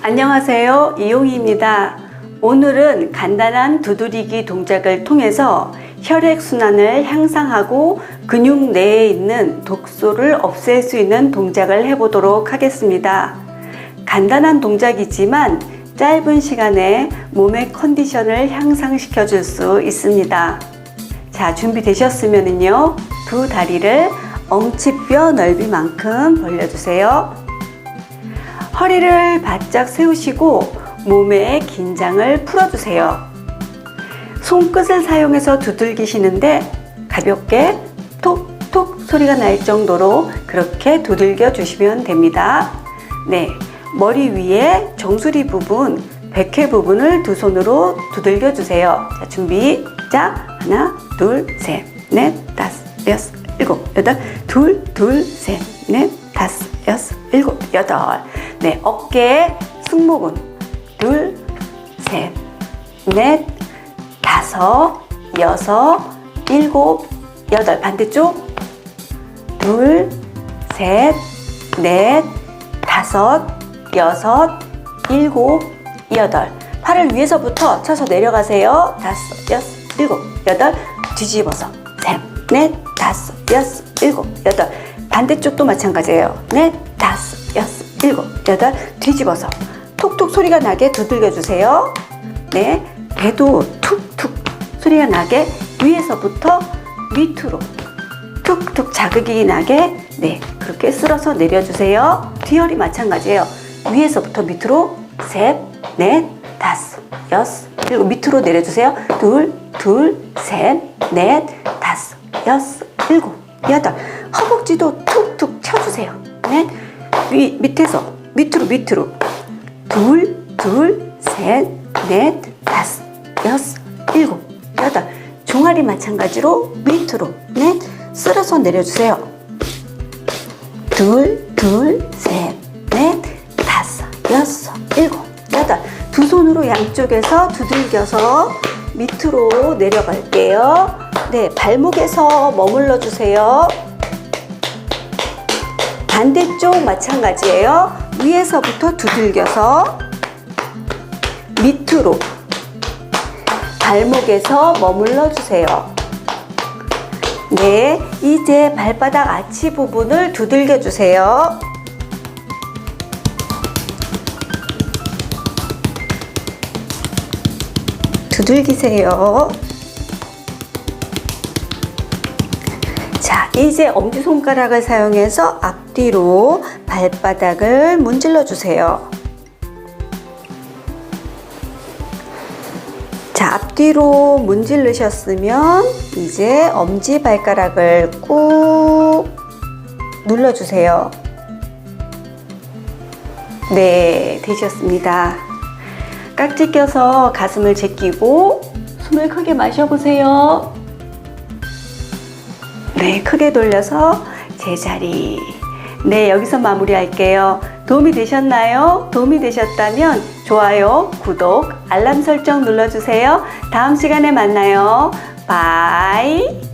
안녕하세요. 이용희입니다. 오늘은 간단한 두드리기 동작을 통해서 혈액순환을 향상하고 근육 내에 있는 독소를 없앨 수 있는 동작을 해보도록 하겠습니다. 간단한 동작이지만 짧은 시간에 몸의 컨디션을 향상시켜 줄 수 있습니다. 자, 준비되셨으면요. 두 다리를 엉치뼈 넓이만큼 벌려주세요. 허리를 바짝 세우시고 몸의 긴장을 풀어주세요. 손끝을 사용해서 두들기시는데 가볍게 톡톡 소리가 날 정도로 그렇게 두들겨 주시면 됩니다. 네. 머리 위에 정수리 부분, 백회 부분을 두 손으로 두들겨 주세요. 자, 준비. 자, 하나, 둘, 셋, 넷, 다섯, 여섯, 일곱, 여덟, 둘, 둘, 셋, 넷, 다섯, 여섯, 일곱, 여덟. 네, 어깨, 승모근. 둘, 셋, 넷, 다섯, 여섯, 일곱, 여덟. 반대쪽. 둘, 셋, 넷, 다섯, 여섯, 일곱, 여덟. 팔을 위에서부터 쳐서 내려가세요. 다섯, 여섯, 일곱, 여덟. 뒤집어서. 셋, 넷, 다섯, 여섯, 일곱, 여덟. 반대쪽도 마찬가지예요. 넷, 다섯, 일곱, 여덟. 뒤집어서. 톡톡 소리가 나게 두들겨 주세요. 네. 배도 툭툭 소리가 나게 위에서부터 밑으로 툭툭 자극이 나게 네 그렇게 쓸어서 내려주세요. 뒤열이 마찬가지예요. 위에서부터 밑으로 셋, 넷, 다섯, 여섯, 일곱 밑으로 내려주세요. 둘, 둘, 셋, 넷, 다섯, 여섯, 일곱, 여덟. 허벅지도 툭툭 쳐주세요. 넷, 위 밑에서 밑으로 밑으로 둘, 둘, 셋, 넷, 다섯, 여섯, 일곱, 여덟. 종아리 마찬가지로 밑으로 넷 쓸어서 내려주세요. 둘, 둘, 셋, 넷, 다섯, 여섯, 일곱, 여덟. 두 손으로 양쪽에서 두들겨서 밑으로 내려갈게요. 네, 발목에서 머물러 주세요. 반대쪽 마찬가지예요. 위에서부터 두들겨서 밑으로 발목에서 머물러 주세요. 네, 이제 발바닥 아치 부분을 두들겨 주세요. 두들기세요. 자, 이제 엄지손가락을 사용해서 앞뒤로 발바닥을 문질러 주세요. 자, 앞뒤로 문질르셨으면 이제 엄지 발가락을 꾹 눌러주세요. 네, 되셨습니다. 깍지 껴서 가슴을 제끼고 숨을 크게 마셔보세요. 네, 크게 돌려서 제자리. 네, 여기서 마무리할게요. 도움이 되셨나요? 도움이 되셨다면 좋아요, 구독, 알람 설정 눌러주세요. 다음 시간에 만나요. 바이.